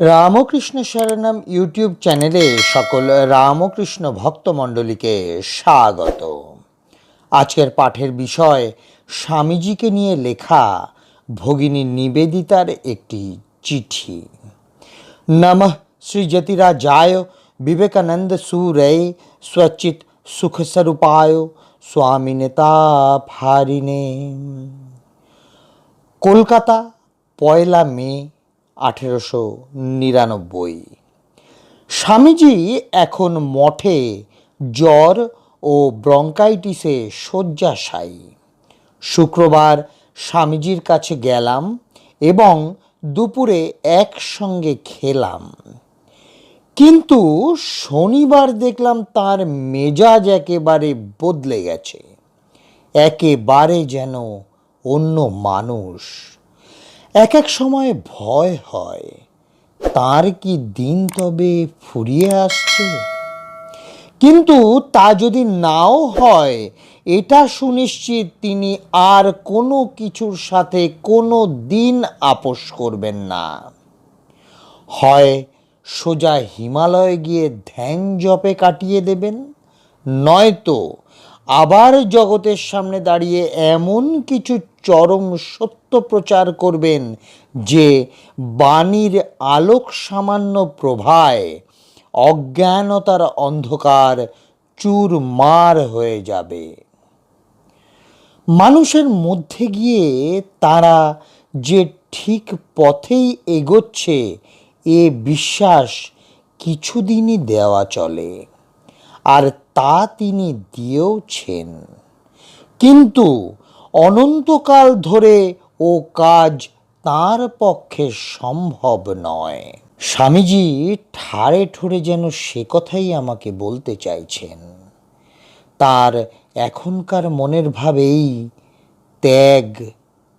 Ramakrishna শরণম YouTube চ্যানেলে সকল রামকৃষ্ণ ভক্তমণ্ডলীকে স্বাগত। আজকের পাঠের বিষয়, স্বামীজিকে নিয়ে লেখা ভগিনী নিবেদিতার একটি চিঠি। নমঃ শ্রীযতিরাজায় বিবেকানন্দ সুরে স্বচিত সুখস্বরূপায় স্বামীনেতা ফারিনে কলকাতা, পয়লা মে আঠেরোশো নিরানব্বই। স্বামীজি এখন মঠে জ্বর ও ব্রঙ্কাইটিসে শয্যাশায়ী। শুক্রবার স্বামীজির কাছে গেলাম এবং দুপুরে একসঙ্গে খেলাম। কিন্তু শনিবার দেখলাম তার মেজাজ একেবারে বদলে গেছে। একেবারে যেন অন্য মানুষ। এক এক সময় ভয় হয়। তার কি দিন তবে ফুরিয়ে আসছে? কিন্তু তা যদি নাও হয়, এটা সুনিশ্চিত তিনি আর কোনো কিছুর সাথে কোনো দিন আপোষ করবেন না। হয় সোজা হিমালয়ে গিয়ে ধ্যান জপে কাটিয়ে দেবেন, নয়তো আবার জগতের সামনে দাঁড়িয়ে এমন কিছু চরম সত্য প্রচার করবেন যে বাণীর আলোক সামান্য প্রভায় অজ্ঞানতার অন্ধকার চুরমার হয়ে যাবে। মানুষের মধ্যে গিয়ে তারা যে ঠিক পথেই এগোচ্ছে, এ বিশ্বাস কিছুদিনই দেওয়া চলে। আর তা তিনি দিয়েওছেন। কিন্তু অনন্তকাল ধরে ও কাজ তার পক্ষে সম্ভব নয়। স্বামীজি ঠাড়ে ঠোড়ে যেন সে কথাই আমাকে বলতে চাইছেন। তার এখনকার মনের ভাবেই ত্যাগ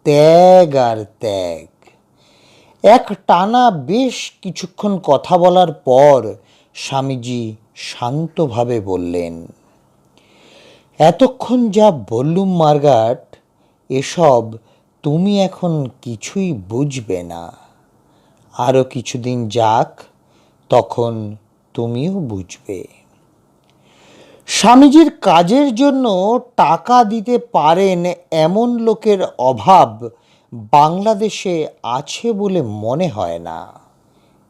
ত্যাগ আর ত্যাগ। এক টানা বেশ কিছুক্ষণ কথা বলার পর স্বামীজি শান্তভাবে বললেন, এতক্ষণ যা বললুম মার্গাট, এসব তুমি এখন কিছুই বুঝবে না। আরও কিছুদিন যাক, তখন তুমিও বুঝবে। স্বামীজির কাজের জন্য টাকা দিতে পারেন এমন লোকের অভাব বাংলাদেশে আছে বলে মনে হয় না।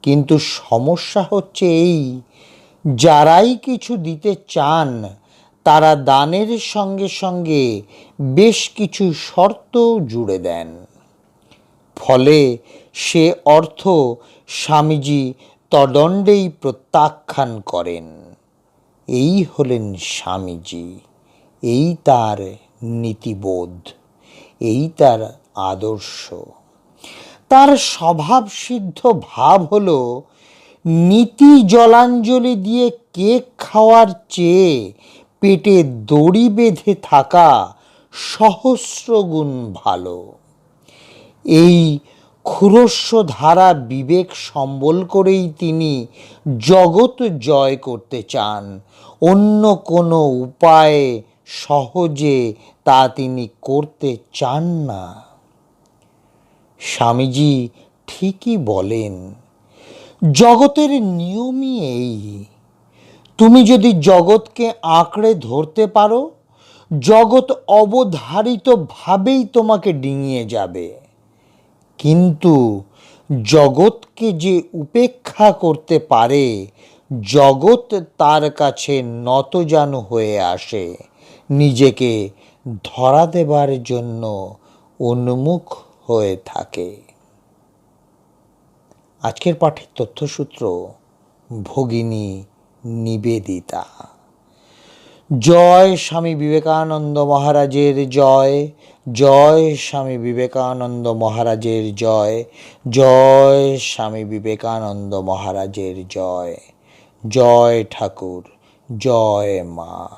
কিন্তু সমস্যা হচ্ছে এই যারাই কিছু দিতে চান, তারা দানের সঙ্গে সঙ্গে বেশ কিছু শর্ত জুড়ে দেন। ফলে সে অর্থ স্বামীজি তদণ্ডেই প্রত্যাখ্যান করেন। এই হলেন স্বামীজি, এই তার নীতিবোধ, এই তার আদর্শ। তার স্বভাবসিদ্ধ ভাব হলো নীতি জলাঞ্জলি দিয়ে কেক খাওয়ার চেয়ে পেটে দড়ি বেঁধে থাকা সহস্র গুণ ভালো। এই ক্ষুরস্ব ধারা বিবেক সম্বল করেই তিনি জগৎ জয় করতে চান। অন্য কোনো উপায়ে সহজে তা তিনি করতে চান না। স্বামীজি ঠিকই বলেন জগতের নিয়মই এই। তুমি যদি জগৎকে আঁকড়ে ধরতে পারো, জগৎ অবধারিতভাবেই তোমাকে ডিঙিয়ে যাবে। কিন্তু জগৎকে যে উপেক্ষা করতে পারে, জগৎ তার কাছে নতজানু হয়ে আসে। নিজেকে ধরা দেবার জন্য উন্মুখ হয়ে থাকে। আজকের পাঠের তথ্যসূত্র, ভগিনী নিবেদিতা। জয় স্বামী বিবেকানন্দ মহারাজের জয় জয় স্বামী বিবেকানন্দ মহারাজের জয় জয় স্বামী বিবেকানন্দ মহারাজের জয়। জয় ঠাকুর, জয় মা।